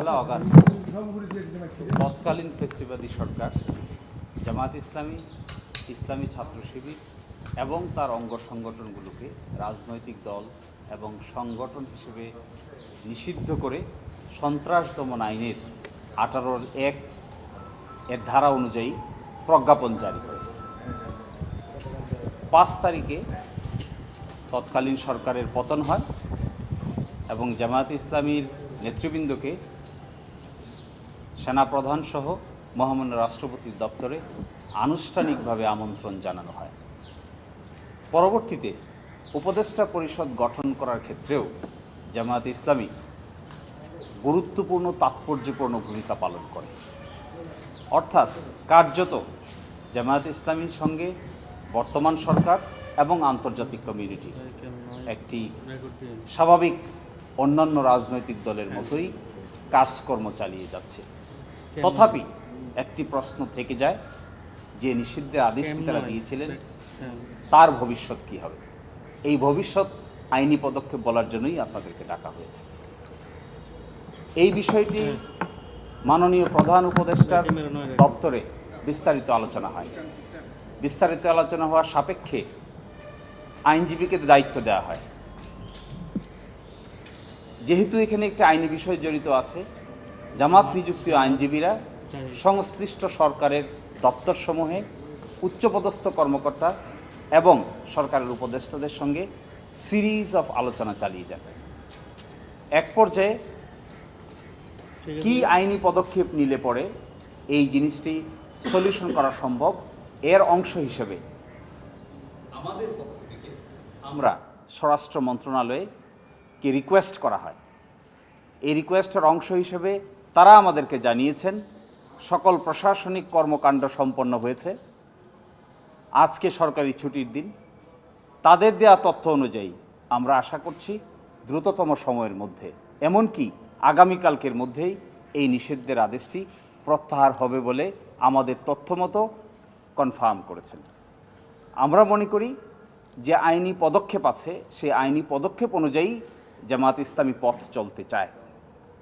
পহেলা August, তৎকালীন ফেসিবাদী সরকার জামাত ইসলামী ইসলামী ছাত্র শিবির এবং তার অঙ্গ সংগঠনগুলোকে রাজনৈতিক দল এবং সংগঠন হিসেবে নিষিদ্ধ করে সন্ত্রাস দমন আইনের আঠারোর এক এর ধারা অনুযায়ী প্রজ্ঞাপন জারি করে। পাঁচ তারিখে তৎকালীন সরকারের পতন হয় এবং জামায়াত ইসলামীর নেতৃবৃন্দকে সেনাপ্রধান সহ মহামান্য রাষ্ট্রপতির দপ্তরে আনুষ্ঠানিকভাবে আমন্ত্রণ জানানো হয়। পরবর্তীতে উপদেষ্টা পরিষদ গঠন করার ক্ষেত্রেও জামায়াত ইসলামী গুরুত্বপূর্ণ তাৎপর্যপূর্ণ ভূমিকা পালন করে। অর্থাৎ কার্যত জামায়াত ইসলামীর সঙ্গে বর্তমান সরকার এবং আন্তর্জাতিক কমিউনিটি একটি স্বাভাবিক অন্যান্য রাজনৈতিক দলের মতোই কাজকর্ম চালিয়ে যাচ্ছে। তথাপি একটি প্রশ্ন থেকে যায় যে নিষিদ্ধের আদেশটি তারা দিয়েছিলেন? তার ভবিষ্যৎ কি হবে? এই ভবিষ্যৎ আইনি পদক্ষেপ বলার জন্যই আপনাদেরকে ডাকা হয়েছে। এই বিষয়টি মাননীয় প্রধান উপদেষ্টার দপ্তরে বিস্তারিত আলোচনা হয় বিস্তারিত আলোচনা হওয়ার সাপেক্ষে আইনজীবীকে দায়িত্ব দেওয়া হয়। যেহেতু এখানে একটি আইনি বিষয় জড়িত আছে জামাত নিযুক্ত আইনজীবীরা সংশ্লিষ্ট সরকারের দপ্তরসমূহে উচ্চপদস্থ কর্মকর্তা এবং সরকারের উপদেষ্টাদের সঙ্গে সিরিজ অফ আলোচনা চালিয়ে যাবে। এক পর্যায়ে কি আইনি পদক্ষেপ নিলে পরে এই জিনিসটি সলিউশন করা সম্ভব? এর অংশ হিসেবে আমাদের পক্ষ থেকে আমরা স্বরাষ্ট্র মন্ত্রণালয়ে কে রিকোয়েস্ট করা হয়। এই রিকোয়েস্টের অংশ হিসেবে তারা আমাদেরকে জানিয়েছেন, সকল প্রশাসনিক কর্মকাণ্ড সম্পন্ন হয়েছে। আজকে সরকারি ছুটির দিন। তাদের দেয়া তথ্য অনুযায়ী আমরা আশা করছি দ্রুততম সময়ের মধ্যে, এমনকি আগামীকালকের মধ্যেই এই নিষিদ্ধের আদেশটি প্রত্যাহার হবে বলে আমাদের তথ্য মতো কনফার্ম করেছেন। আমরা মনে করি যে আইনি পদক্ষেপ আছে, সেই আইনি পদক্ষেপ অনুযায়ী জামাত ইসলামী পথ চলতে চায়।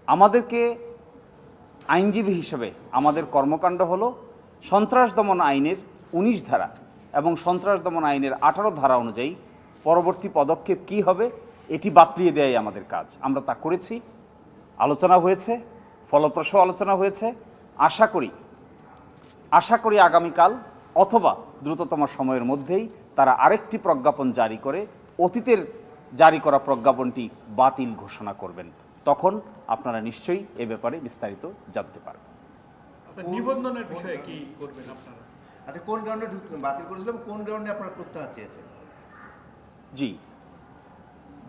আমাদেরকে আইনজীবী হিসেবে আমাদের কর্মকাণ্ড হল সন্ত্রাস দমন আইনের উনিশ ধারা এবং সন্ত্রাস দমন আইনের আঠারো ধারা অনুযায়ী পরবর্তী পদক্ষেপ কি হবে, এটি বাতলিয়ে দেয়াই আমাদের কাজ। আমরা তা করেছি, আলোচনা হয়েছে, ফলপ্রসূ আলোচনা হয়েছে। আশা করি আশা করি আগামীকাল অথবা দ্রুততম সময়ের মধ্যেই তারা আরেকটি প্রজ্ঞাপন জারি করে, অতীতের জারি করা প্রজ্ঞাপনটি বাতিল ঘোষণা করবেন। তখন আপনারা নিশ্চয়ই এ ব্যাপারে বিস্তারিত জানতে পারবেন। আচ্ছা, নিবন্ধনের বিষয়ে কি করবেন আপনারা? আচ্ছা কোন গ্রাউন্ডে বাতিল করেছিল কোন গ্রাউন্ডে আপনারা প্রত্যাহার চেয়েছেন? জি।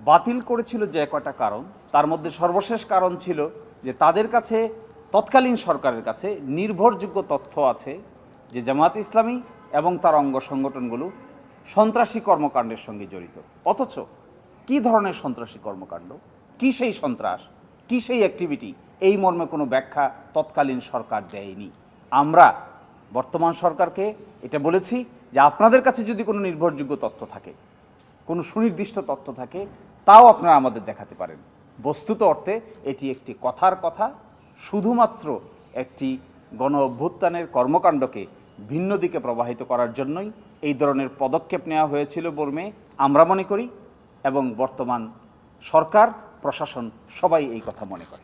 বাতিল করেছিল যে কটা কারণ তার মধ্যে সর্বশেষ কারণ ছিল যে তাদের কাছে তৎকালীন সরকারের কাছে নির্ভরযোগ্য তথ্য আছে যে জামাত ইসলামী এবং তার অঙ্গ সংগঠনগুলো সন্ত্রাসী কর্মকাণ্ডের সঙ্গে জড়িত। অথচ কি ধরনের সন্ত্রাসী কর্মকাণ্ড? কি সেই সন্ত্রাস কী সেই অ্যাক্টিভিটি এই মর্মে কোনো ব্যাখ্যা তৎকালীন সরকার দেয়নি। আমরা, বর্তমান সরকারকে এটা বলেছি যে আপনাদের কাছে যদি কোনো নির্ভরযোগ্য তথ্য থাকে, কোনো সুনির্দিষ্ট তথ্য থাকে, তাও আপনারা আমাদের দেখাতে পারেন। বস্তুত অর্থে এটি একটি কথার কথা, শুধুমাত্র একটি গণ অভ্যুত্থানের কর্মকাণ্ডকে ভিন্ন দিকে প্রবাহিত করার জন্যই এই ধরনের পদক্ষেপ নেওয়া হয়েছিল বর্মে আমরা মনে করি এবং বর্তমান সরকার প্রশাসন সবাই এই কথা মনে করে।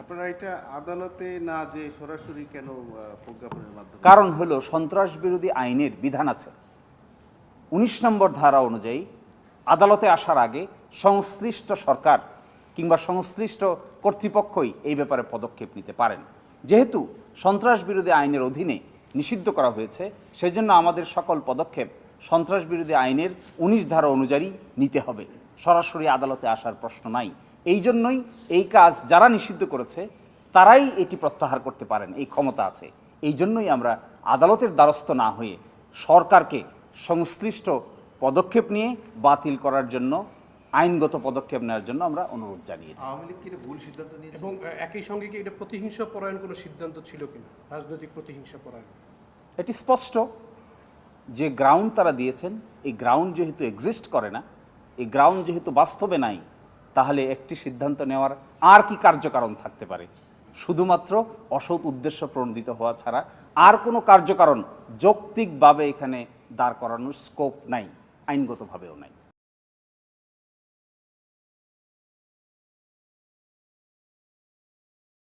আপনারা এটা আদালতে না যে সরাসরি কেন প্রজ্ঞাপনের মাধ্যমে? কারণ হলো সন্ত্রাস বিরোধী আইনের বিধান আছে। উনিশ নম্বর ধারা অনুযায়ী আদালতে আসার আগে সংশ্লিষ্ট সরকার কিংবা সংশ্লিষ্ট কর্তৃপক্ষই এই ব্যাপারে পদক্ষেপ নিতে পারেন। যেহেতু সন্ত্রাস বিরোধী আইনের অধীনে নিষিদ্ধ করা হয়েছে সেজন্য আমাদের সকল পদক্ষেপ সন্ত্রাস বিরোধী আইনের উনিশ ধারা অনুযায়ী নিতে হবে। সরাসরি আদালতে আসার প্রশ্ন নাই। এই জন্যই এই কাজ যারা নিষিদ্ধ করেছে তারাই এটি প্রত্যাহার করতে পারেন এই ক্ষমতা আছে। এই জন্যই আমরা আদালতের দ্বারস্থ না হয়ে সরকারকে সংশ্লিষ্ট পদক্ষেপ নিয়ে বাতিল করার জন্য আইনগত পদক্ষেপ নেওয়ার জন্য আমরা অনুরোধ জানিয়েছি। আওয়ামী লীগ কি এটা ভুল সিদ্ধান্ত নিয়েছে? এবং একই সঙ্গে কি এটা প্রতিহিংসা পরায়ণ কোনো সিদ্ধান্ত ছিল কিনা? রাজনৈতিক প্রতিহিংসা পরায়ণ। এটি স্পষ্ট যে গ্রাউন্ড তারা দিয়েছেন এই গ্রাউন্ড যেহেতু এক্সিস্ট করে না এই গ্রাউন্ড যেহেতু বাস্তবে নাই তাহলে একটি সিদ্ধান্ত নেওয়ার আর কি কার্যকারণ থাকতে পারে? শুধুমাত্র অসৎ উদ্দেশ্য প্রণোদিত হওয়া ছাড়া আর কোনো কার্যকারণ যৌক্তিকভাবে এখানে দাঁড় করানোর স্কোপ নাই, আইনগতভাবেও নাই।